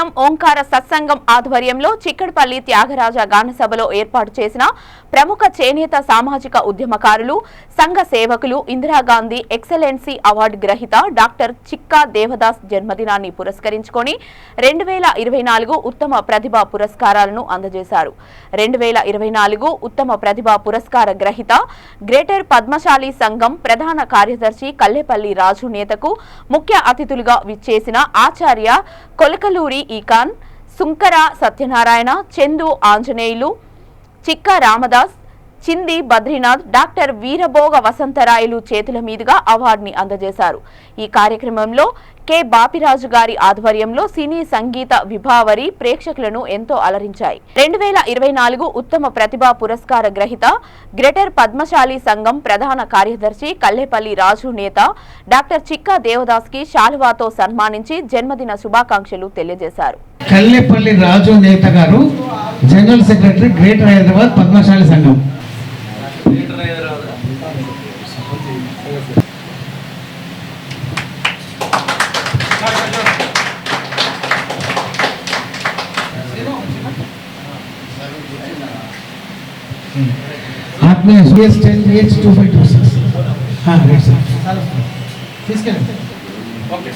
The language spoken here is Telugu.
ఆలయం ఓంకార సత్సంగం ఆధ్వర్యంలో చిక్కడపల్లి త్యాగరాజ గాన సభలో ఏర్పాటు చేసిన ప్రముఖ చేనేత సామాజిక ఉద్యమకారులు సంఘ సేవకులు ఇందిరాగాంధీ ఎక్సలెన్సీ అవార్డు గ్రహీత డాక్టర్ చిక్కా దేవదాస్ జన్మదినాన్ని పురస్కరించుకొని రెండు వేల ఇరవై నాలుగు ఉత్తమ ప్రతిభ పురస్కారాలను అందజేశారు. రెండు వేల ఇరవై నాలుగు ఉత్తమ ప్రతిభ పురస్కార గ్రహీత గ్రేటర్ పద్మశాలి సంఘం ప్రధాన కార్యదర్శి కల్లెపల్లి రాజు నేతకు ముఖ్య అతిథులుగా విచ్చేసిన ఆచార్య కొలకలూరి ఈకాన్ సుంకర సత్యనారాయణ చందు ఆంజనేయులు చిక్క రామదాస్ చింది బద్రీనాథ్ డాక్టర్ వీరభోగ వసంతరాయలు చేతుల మీదుగా అవార్డుని అందజేశారు. ఈ కార్యక్రమంలో కె. బాపిరాజు గారి ఆధ్వర్యంలో సినీ సంగీత విభావరి ప్రేక్షకులను ఎంతో అలరించాయి. రెండు వేల ఇరవై నాలుగు ఉత్తమ ప్రతిభా పురస్కార గ్రహీత గ్రేటర్ పద్మశాలి సంఘం ప్రధాన కార్యదర్శి కల్లేపల్లి రాజు నేత డాక్టర్ చిక్కా దేవదాస్కి శాలువాతో సన్మానించి జన్మదిన శుభాకాంక్షలు తెలియజేశారు. కల్లేపల్లి రాజు నేత గారు general secretary greater Hyderabad Padmashali సంఘం. आपने S ten H two five two six हाँ राइट सर ठीक है ओके